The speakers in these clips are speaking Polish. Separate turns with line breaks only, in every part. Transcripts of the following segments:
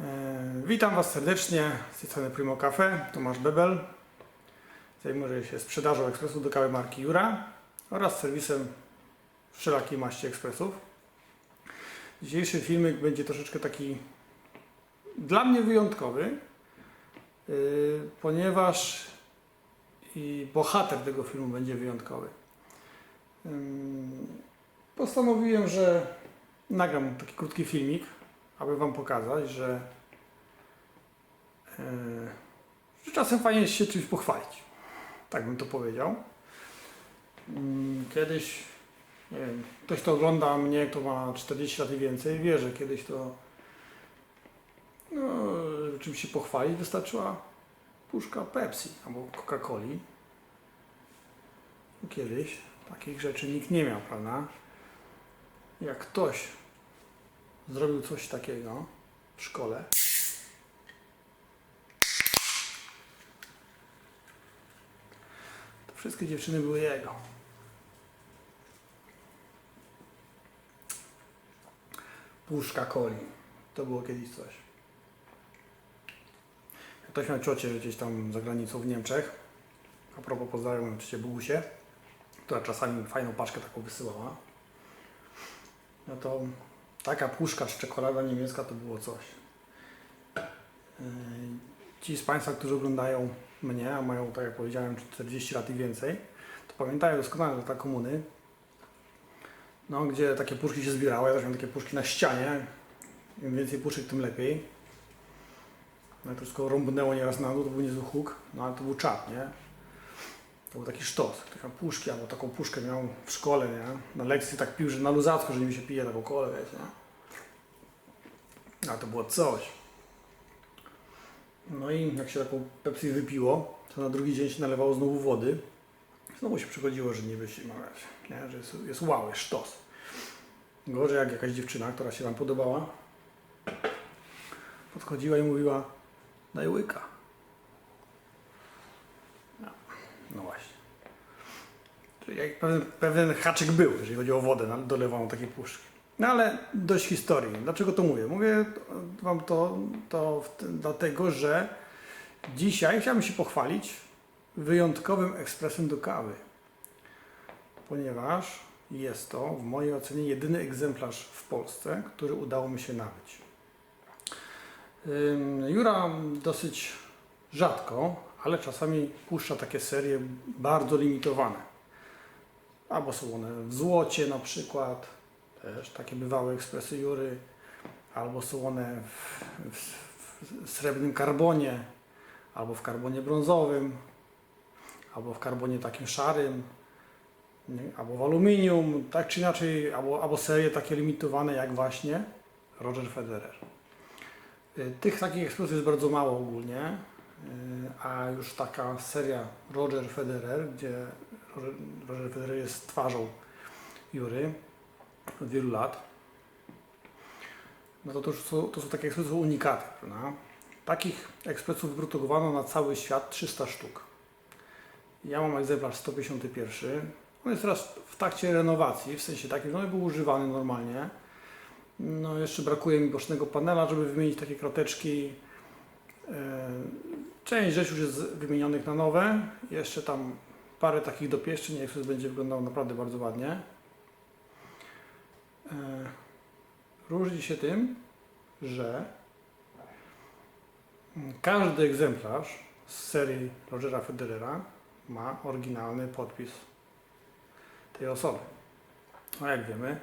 E, Witam Was serdecznie z tej strony Primo Cafe, Tomasz Bebel. Zajmuję się sprzedażą ekspresów do kawy marki Jura oraz serwisem wszelakiej maści ekspresów. Dzisiejszy filmik będzie troszeczkę taki dla mnie wyjątkowy, yy, ponieważ i bohater tego filmu będzie wyjątkowy. Postanowiłem, że nagram taki krótki filmik, aby Wam pokazać, że, yy, że czasem fajnie jest się czymś pochwalić. Tak bym to powiedział. Ym, Kiedyś, nie wiem, ktoś to ogląda mnie, kto ma 40 lat i więcej, wie, że kiedyś to no, czymś się pochwalić, wystarczyła puszka Pepsi albo Coca-Coli. Kiedyś takich rzeczy nikt nie miał, prawda? Jak ktoś zrobił coś takiego w szkole, to wszystkie dziewczyny były jego. Puszka coli. To było kiedyś coś. Ktoś miał ciocię gdzieś tam za granicą w Niemczech. A propos pozdrawiam oczywiście Bogusie, która czasami fajną paczkę taką wysyłała. No to taka puszka z czekolada niemiecka to było coś. Yy, Ci z Państwa, którzy oglądają mnie, a mają, tak jak powiedziałem, 40 lat i więcej, to pamiętają doskonale lata komuny, no, gdzie takie puszki się zbierały. Ja też miałem takie puszki na ścianie. Im więcej puszek, tym lepiej. No, to wszystko rąbnęło nieraz na dół, to był niezły huk, no ale to był czap, nie? To był taki sztos. Miał puszki, albo taką puszkę miał w szkole, nie? Na lekcji tak pił, że na luzacku, że mi się pije taką kolę, wiecie, nie? A to było coś. No i jak się taką Pepsi wypiło, to na drugi dzień się nalewało znowu wody. Znowu się przychodziło, że niby się, no, nie? że jest, jest wow, jest sztos. Gorzej jak jakaś dziewczyna, która się Wam podobała, podchodziła i mówiła, daj łyka. No, no właśnie. Czyli jak pewien, pewien haczyk był, jeżeli chodzi o wodę, na- dolewaną takiej puszki. No ale dość historii. Dlaczego to mówię? Mówię Wam to, to dlatego, że dzisiaj chciałbym się pochwalić wyjątkowym ekspresem do kawy. Ponieważ jest to w mojej ocenie jedyny egzemplarz w Polsce, który udało mi się nabyć. Jura dosyć rzadko, ale czasami puszcza takie serie bardzo limitowane. Albo są one w złocie na przykład, też takie bywałe ekspresy Jury, albo są one w, w, w srebrnym karbonie, albo w karbonie brązowym, albo w karbonie takim szarym, albo w aluminium, tak czy inaczej, albo, albo serie takie limitowane jak właśnie Roger Federer. Y, Tych takich ekspresów jest bardzo mało ogólnie, y, a już taka seria Roger Federer, gdzie Roger, Federer jest twarzą Jury od wielu lat, no to, to, są, to są takie ekspresy unikaty. Prawda? Takich ekspresów wyprodukowano na cały świat 300 sztuk. Ja mam egzemplarz 151. On jest teraz w trakcie renowacji, w sensie takim, no i był używany normalnie. No jeszcze brakuje mi bocznego panela, żeby wymienić takie krateczki. E, Część rzeczy już jest wymienionych na nowe. Jeszcze tam parę takich dopieszczeń. Ekspres będzie wyglądał naprawdę bardzo ładnie. E, Różni się tym, że każdy egzemplarz z serii Rogera Federera ma oryginalny podpis tej osoby. A jak wiemy,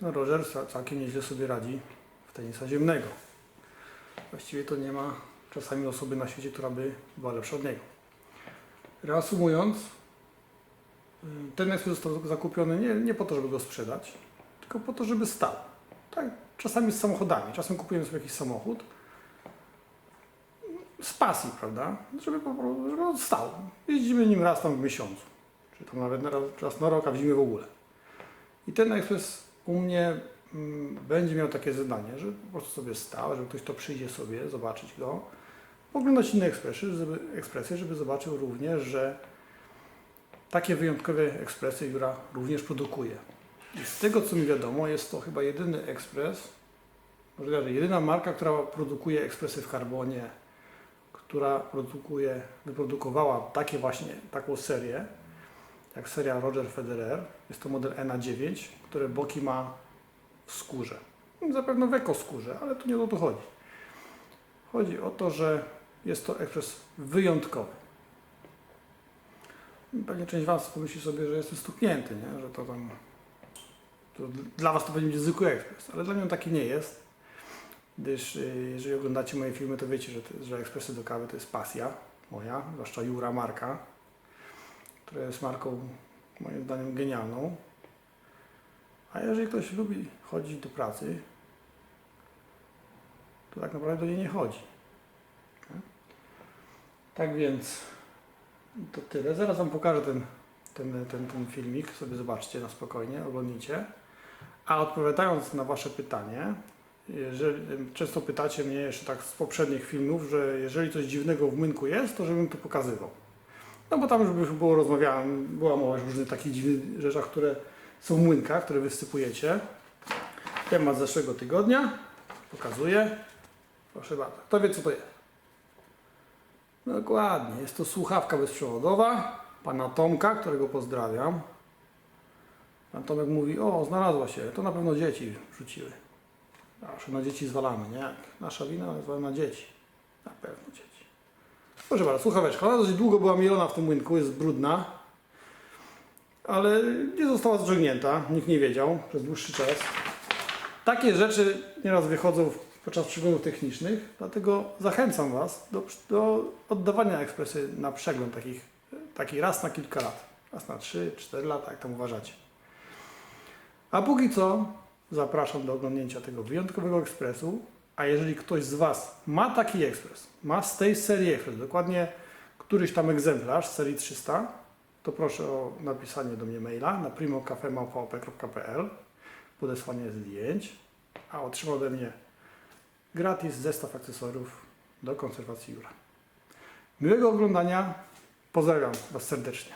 no Roger ca- całkiem nieźle sobie radzi w tenisa ziemnego. Właściwie to nie ma czasami osoby na świecie, która by była lepsza od niego. Reasumując, ten ekspres został zakupiony nie, nie po to, żeby go sprzedać, tylko po to, żeby stał. Tak, czasami z samochodami. Czasem kupujemy sobie jakiś samochód z pasji, prawda? Żeby po prostu, żeby on stał. Jeździmy nim raz tam w miesiącu, czy tam nawet na raz, na rok, a w zimie w ogóle. I ten ekspres u mnie mm, będzie miał takie zadanie, żeby po prostu sobie stał, żeby ktoś to przyjdzie sobie, zobaczyć go, oglądać inne ekspresy, żeby, ekspresy, żeby zobaczył również, że takie wyjątkowe ekspresy Jura również produkuje. I z tego co mi wiadomo, jest to chyba jedyny ekspres Możliwe, że jedyna marka, która produkuje ekspresy w karbonie, która produkuje, wyprodukowała takie właśnie, taką serię, jak seria Roger Federer. Jest to model ENA9, które boki ma w skórze. Zapewne w ekoskórze, ale tu nie o to chodzi. Chodzi o to, że jest to ekspres wyjątkowy. Pewnie część Was pomyśli sobie, że jestem stuknięty, nie? że to tam. To dla Was to będzie zwykły ekspres, ale dla mnie on taki nie jest. Gdyż y, jeżeli oglądacie moje filmy, to wiecie, że, że ekspresy do kawy to jest pasja moja, zwłaszcza Jura Marka, która jest marką moim zdaniem genialną. A jeżeli ktoś lubi chodzić do pracy, to tak naprawdę do niej nie chodzi. Tak więc to tyle. Zaraz Wam pokażę ten, ten, ten, ten filmik, sobie zobaczcie na spokojnie, oglądnijcie. A odpowiadając na Wasze pytanie, jeżeli, często pytacie mnie jeszcze tak z poprzednich filmów, że jeżeli coś dziwnego w młynku jest, to żebym to pokazywał. No bo tam już było rozmawiałem, była mowa o różnych takich dziwnych rzeczach, które są w młynkach, które wysypujecie. Temat zeszłego tygodnia. Pokazuję. Proszę bardzo. Kto wie co to jest? Dokładnie. Jest to słuchawka bezprzewodowa pana Tomka, którego pozdrawiam. Pan Tomek mówi, o znalazła się, to na pewno dzieci wrzuciły. Zawsze na dzieci zwalamy, nie? Nasza wina, ale zwalamy na dzieci. Na pewno dzieci. Proszę bardzo, słuchaweczka. Ona dosyć długo była mielona w tym młynku, jest brudna. Ale nie została zdrzygnięta, nikt nie wiedział przez dłuższy czas. Takie rzeczy nieraz wychodzą w- podczas przeglądów technicznych, dlatego zachęcam Was do, do oddawania ekspresy na przegląd takich, taki raz na kilka lat. Raz na 3-4 lata, jak tam uważacie. A póki co zapraszam do oglądnięcia tego wyjątkowego ekspresu. A jeżeli ktoś z Was ma taki ekspres, ma z tej serii ekspres, dokładnie któryś tam egzemplarz z serii 300, to proszę o napisanie do mnie maila na primocafemałpop.pl, podesłanie zdjęć, a otrzyma ode mnie gratis zestaw akcesoriów do konserwacji jura. Miłego oglądania, pozdrawiam Was serdecznie.